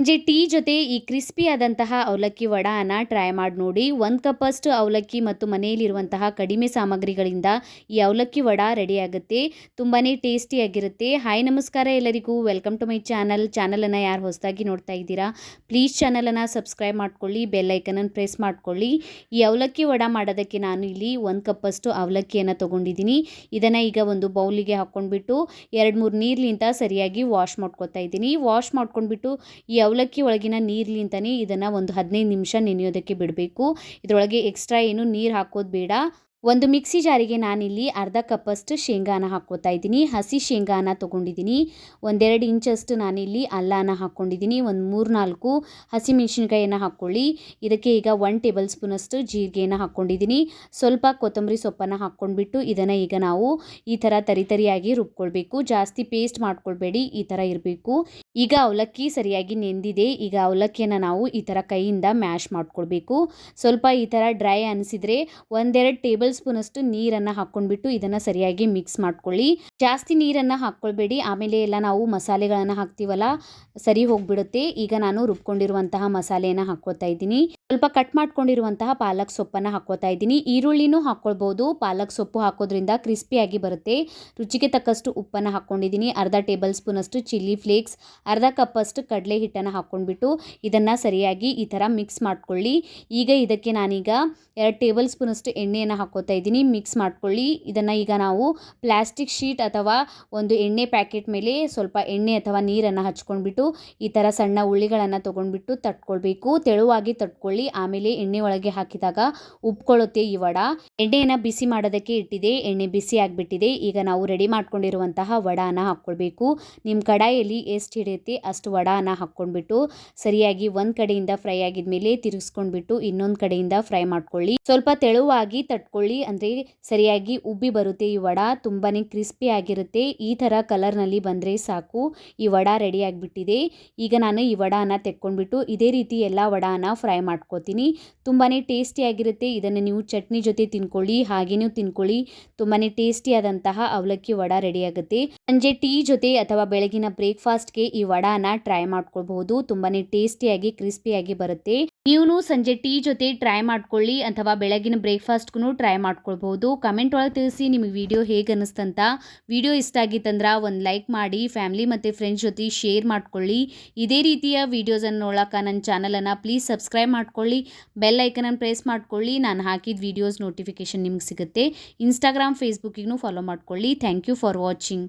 ಸಂಜೆ ಟೀ ಜೊತೆ ಈ ಕ್ರಿಸ್ಪಿ ಆದಂತಹ ಅವಲಕ್ಕಿ ವಡಾನ ಟ್ರೈ ಮಾಡಿ ನೋಡಿ. ಒಂದು ಕಪ್ಪಷ್ಟು ಅವಲಕ್ಕಿ ಮತ್ತು ಮನೆಯಲ್ಲಿರುವಂತಹ ಕಡಿಮೆ ಸಾಮಗ್ರಿಗಳಿಂದ ಈ ಅವಲಕ್ಕಿ ವಡ ರೆಡಿ ಆಗುತ್ತೆ ತುಂಬಾ ಟೇಸ್ಟಿಯಾಗಿರುತ್ತೆ ಹಾಯ್, ನಮಸ್ಕಾರ ಎಲ್ಲರಿಗೂ. Welcome to my channel. ಚಾನಲನ್ನು ಯಾರು ಹೊಸದಾಗಿ ನೋಡ್ತಾ ಇದ್ದೀರಾ, ಪ್ಲೀಸ್ ಚಾನಲನ್ನು ಸಬ್ಸ್ಕ್ರೈಬ್ ಮಾಡ್ಕೊಳ್ಳಿ ಬೆಲ್ಲೈಕನನ್ನು ಪ್ರೆಸ್ ಮಾಡ್ಕೊಳ್ಳಿ. ಈ ಅವಲಕ್ಕಿ ವಡ ಮಾಡೋದಕ್ಕೆ ನಾನು ಇಲ್ಲಿ ಒಂದು ಕಪ್ಪಷ್ಟು ಅವಲಕ್ಕಿಯನ್ನು ತೊಗೊಂಡಿದ್ದೀನಿ. ಇದನ್ನು ಈಗ ಒಂದು ಬೌಲಿಗೆ ಹಾಕ್ಕೊಂಡ್ಬಿಟ್ಟು, ಎರಡು ಮೂರು ನೀರಿನಿಂದ ಸರಿಯಾಗಿ ವಾಶ್ ಮಾಡ್ಕೊತಾ ಇದ್ದೀನಿ. ವಾಶ್ ಮಾಡ್ಕೊಂಡ್ಬಿಟ್ಟು ಈ ಅವಲಕ್ಕಿ ಒಳಗಿನ ನೀರ್ಲಿಂತನೇ ಇದನ್ನು ಒಂದು ಹದಿನೈದು ನಿಮಿಷ ನೆನೆಯೋದಕ್ಕೆ ಬಿಡಬೇಕು. ಇದರೊಳಗೆ ಎಕ್ಸ್ಟ್ರಾ ಏನು ನೀರು ಹಾಕೋದು ಬೇಡ. ಒಂದು ಮಿಕ್ಸಿ ಜಾರಿಗೆ ನಾನಿಲ್ಲಿ ಅರ್ಧ ಕಪ್ಪಷ್ಟು ಶೇಂಗಾನ ಹಾಕ್ಕೋತಾ ಇದ್ದೀನಿ. ಹಸಿ ಶೇಂಗಾನ ತೊಗೊಂಡಿದ್ದೀನಿ. ಒಂದೆರಡು ಇಂಚಷ್ಟು ನಾನಿಲ್ಲಿ ಅಲ್ಲಾನ ಹಾಕ್ಕೊಂಡಿದ್ದೀನಿ. ಒಂದು ಮೂರು ನಾಲ್ಕು ಹಸಿಮೆಣಸಿನ್ಕಾಯಿಯನ್ನು ಹಾಕ್ಕೊಳ್ಳಿ. ಇದಕ್ಕೆ ಈಗ ಒನ್ ಟೇಬಲ್ ಸ್ಪೂನಷ್ಟು ಜೀರಿಗೆಯನ್ನು ಹಾಕ್ಕೊಂಡಿದ್ದೀನಿ. ಸ್ವಲ್ಪ ಕೊತ್ತಂಬರಿ ಸೊಪ್ಪನ್ನು ಹಾಕ್ಕೊಂಡ್ಬಿಟ್ಟು ಇದನ್ನು ಈಗ ನಾವು ಈ ಥರ ತರಿತರಿಯಾಗಿ ರುಬ್ಕೊಳ್ಬೇಕು. ಜಾಸ್ತಿ ಪೇಸ್ಟ್ ಮಾಡ್ಕೊಳ್ಬೇಡಿ, ಈ ಥರ ಇರಬೇಕು. ಈಗ ಅವಲಕ್ಕಿ ಸರಿಯಾಗಿ ನೆಂದಿದೆ. ಈಗ ಅವಲಕ್ಕಿಯನ್ನು ನಾವು ಈ ಥರ ಕೈಯಿಂದ ಮ್ಯಾಶ್ ಮಾಡ್ಕೊಳ್ಬೇಕು. ಸ್ವಲ್ಪ ಈ ಥರ ಡ್ರೈ ಅನಿಸಿದರೆ ಒಂದೆರಡು ಟೇಬಲ್ ಸ್ಪೂನಷ್ಟು ನೀರನ್ನು ಹಾಕ್ಕೊಂಡ್ಬಿಟ್ಟು ಇದನ್ನು ಸರಿಯಾಗಿ ಮಿಕ್ಸ್ ಮಾಡ್ಕೊಳ್ಳಿ. ಜಾಸ್ತಿ ನೀರನ್ನು ಹಾಕ್ಕೊಳ್ಬೇಡಿ. ಆಮೇಲೆ ಎಲ್ಲ ನಾವು ಮಸಾಲೆಗಳನ್ನು ಹಾಕ್ತೀವಲ್ಲ, ಸರಿ ಹೋಗ್ಬಿಡುತ್ತೆ. ಈಗ ನಾನು ರುಬ್ಕೊಂಡಿರುವಂತಹ ಮಸಾಲೆಯನ್ನು ಹಾಕ್ಕೋತಾ ಇದ್ದೀನಿ. ಸ್ವಲ್ಪ ಕಟ್ ಮಾಡ್ಕೊಂಡಿರುವಂತಹ ಪಾಲಕ್ ಸೊಪ್ಪನ್ನು ಹಾಕೋತಾ ಇದ್ದೀನಿ. ಈರುಳ್ಳಿನೂ ಹಾಕ್ಕೊಳ್ಬೋದು. ಪಾಲಕ್ ಸೊಪ್ಪು ಹಾಕೋದ್ರಿಂದ ಕ್ರಿಸ್ಪಿಯಾಗಿ ಬರುತ್ತೆ. ರುಚಿಗೆ ತಕ್ಕಷ್ಟು ಉಪ್ಪನ್ನು ಹಾಕ್ಕೊಂಡಿದ್ದೀನಿ. ಅರ್ಧ ಟೇಬಲ್ ಸ್ಪೂನಷ್ಟು ಚಿಲ್ಲಿ ಫ್ಲೇಕ್ಸ್, ಅರ್ಧ ಕಪ್ಪಷ್ಟು ಕಡಲೆ ಹಿಟ್ಟನ್ನು ಹಾಕ್ಕೊಂಡ್ಬಿಟ್ಟು ಇದನ್ನು ಸರಿಯಾಗಿ ಈ ಥರ ಮಿಕ್ಸ್ ಮಾಡ್ಕೊಳ್ಳಿ. ಈಗ ಇದಕ್ಕೆ ನಾನೀಗ ಎರಡು ಟೇಬಲ್ ಸ್ಪೂನಷ್ಟು ಎಣ್ಣೆಯನ್ನು ಹಾಕೋತಾ ಇದ್ದೀನಿ. ಮಿಕ್ಸ್ ಮಾಡ್ಕೊಳ್ಳಿ. ಇದನ್ನು ಈಗ ನಾವು ಪ್ಲಾಸ್ಟಿಕ್ ಶೀಟ್ ಅಥವಾ ಒಂದು ಎಣ್ಣೆ ಪ್ಯಾಕೆಟ್ ಮೇಲೆ ಸ್ವಲ್ಪ ಎಣ್ಣೆ ಅಥವಾ ನೀರನ್ನು ಹಚ್ಕೊಂಡ್ಬಿಟ್ಟು ಈ ಥರ ಸಣ್ಣ ಉಳ್ಳಿಗಳನ್ನು ತೊಗೊಂಡ್ಬಿಟ್ಟು ತಟ್ಕೊಳ್ಬೇಕು. ತೆಳುವಾಗಿ ತಟ್ಕೊಳ್ಳಿ. ಆಮೇಲೆ ಎಣ್ಣೆ ಒಳಗೆ ಹಾಕಿದಾಗ ಉಪ್ಕೊಳ್ಳುತ್ತೆ ಈ ವಡ. ಎಣ್ಣೆಯನ್ನು ಬಿಸಿ ಮಾಡೋದಕ್ಕೆ ಇಟ್ಟಿದೆ, ಎಣ್ಣೆ ಬಿಸಿ ಆಗಿಬಿಟ್ಟಿದೆ. ಈಗ ನಾವು ರೆಡಿ ಮಾಡ್ಕೊಂಡಿರುವಂತಹ ವಡಾನ ಹಾಕ್ಕೊಳ್ಬೇಕು. ನಿಮ್ಮ ಕಡಾಯಲ್ಲಿ ಎಷ್ಟು ಹಿಡಿಯುತ್ತೆ ಅಷ್ಟು ವಡಾನ ಹಾಕ್ಕೊಂಡ್ಬಿಟ್ಟು ಸರಿಯಾಗಿ ಒಂದು ಕಡೆಯಿಂದ ಫ್ರೈ ಆಗಿದ ಮೇಲೆ ತಿರುಗಿಸ್ಕೊಂಡ್ಬಿಟ್ಟು ಇನ್ನೊಂದು ಕಡೆಯಿಂದ ಫ್ರೈ ಮಾಡ್ಕೊಳ್ಳಿ. ಸ್ವಲ್ಪ ತೆಳುವಾಗಿ ತಟ್ಕೊಳ್ಳಿ, ಅಂದರೆ ಸರಿಯಾಗಿ ಉಬ್ಬಿ ಬರುತ್ತೆ ಈ ವಡ ತುಂಬಾ ಕ್ರಿಸ್ಪಿ ಆಗಿರುತ್ತೆ. ಈ ಥರ ಕಲರ್ನಲ್ಲಿ ಬಂದರೆ ಸಾಕು. ಈ ವಡ ರೆಡಿ ಆಗಿಬಿಟ್ಟಿದೆ. ಈಗ ನಾನು ಈ ವಡಾನ ತೆಕ್ಕೊಂಡ್ಬಿಟ್ಟು ಇದೇ ರೀತಿ ಎಲ್ಲ ವಡಾನ ಫ್ರೈ ಮಾಡ್ಕೋತೀನಿ. ತುಂಬಾ ಟೇಸ್ಟಿಯಾಗಿರುತ್ತೆ ಇದನ್ನು ನೀವು ಚಟ್ನಿ ಜೊತೆ ತಿನ್ಕೊಳ್ಳಿ, ಹಾಗೇನೂ ತಿನ್ಕೊಳ್ಳಿ. ತುಂಬಾ ಟೇಸ್ಟಿಯಾದಂತಹ ಅವಲಕ್ಕಿ ವಡ ರೆಡಿ ಆಗುತ್ತೆ. ಸಂಜೆ ಟೀ ಜೊತೆ ಅಥವಾ ಬೆಳಗಿನ ಬ್ರೇಕ್ಫಾಸ್ಟ್ಗೆ ಈ ವಡಾನ ಟ್ರೈ ಮಾಡ್ಕೊಳ್ಬಹುದು. ತುಂಬಾ ಟೇಸ್ಟಿಯಾಗಿ ಕ್ರಿಸ್ಪಿಯಾಗಿ ಬರುತ್ತೆ. ನೀವು ಸಂಜೆ ಟೀ ಜೊತೆ ಟ್ರೈ ಮಾಡ್ಕೊಳ್ಳಿ ಅಥವಾ ಬೆಳಗಿನ ಬ್ರೇಕ್ಫಾಸ್ಟ್ಗೂ ಟ್ರೈ ಮಾಡ್ಕೊಳ್ಬೋದು ಕಮೆಂಟ್ ಒಳಗೆ ತಿಳಿಸಿ ನಿಮಗೆ ವಿಡಿಯೋ ಹೇಗೆ ಅನ್ನಿಸ್ತಂತ. ವಿಡಿಯೋ ಇಷ್ಟ ಆಗಿತ್ತಂದ್ರೆ ಒಂದು ಲೈಕ್ ಮಾಡಿ, ಫ್ಯಾಮಿಲಿ ಮತ್ತು ಫ್ರೆಂಡ್ಸ್ ಜೊತೆ ಶೇರ್ ಮಾಡ್ಕೊಳ್ಳಿ. ಇದೇ ರೀತಿಯ ವೀಡಿಯೋಸನ್ನು ನೋಡೋಕೆ ನನ್ನ ಚಾನಲನ್ನು ಪ್ಲೀಸ್ ಸಬ್ಸ್ಕ್ರೈಬ್ ಮಾಡ್ಕೊಳ್ಳಿ. ಬೆಲ್ ಐಕನನ್ನು ಪ್ರೆಸ್ ಮಾಡ್ಕೊಳ್ಳಿ. ನಾನು ಹಾಕಿದ ವೀಡಿಯೋಸ್ ನೋಟಿಫಿಕೇಷನ್ ನಿಮ್ಗೆ ಸಿಗುತ್ತೆ. ಇನ್ಸ್ಟಾಗ್ರಾಮ್, ಫೇಸ್ಬುಕ್ಕಿಗೂ ಫಾಲೋ ಮಾಡ್ಕೊಳ್ಳಿ. Thank you for watching.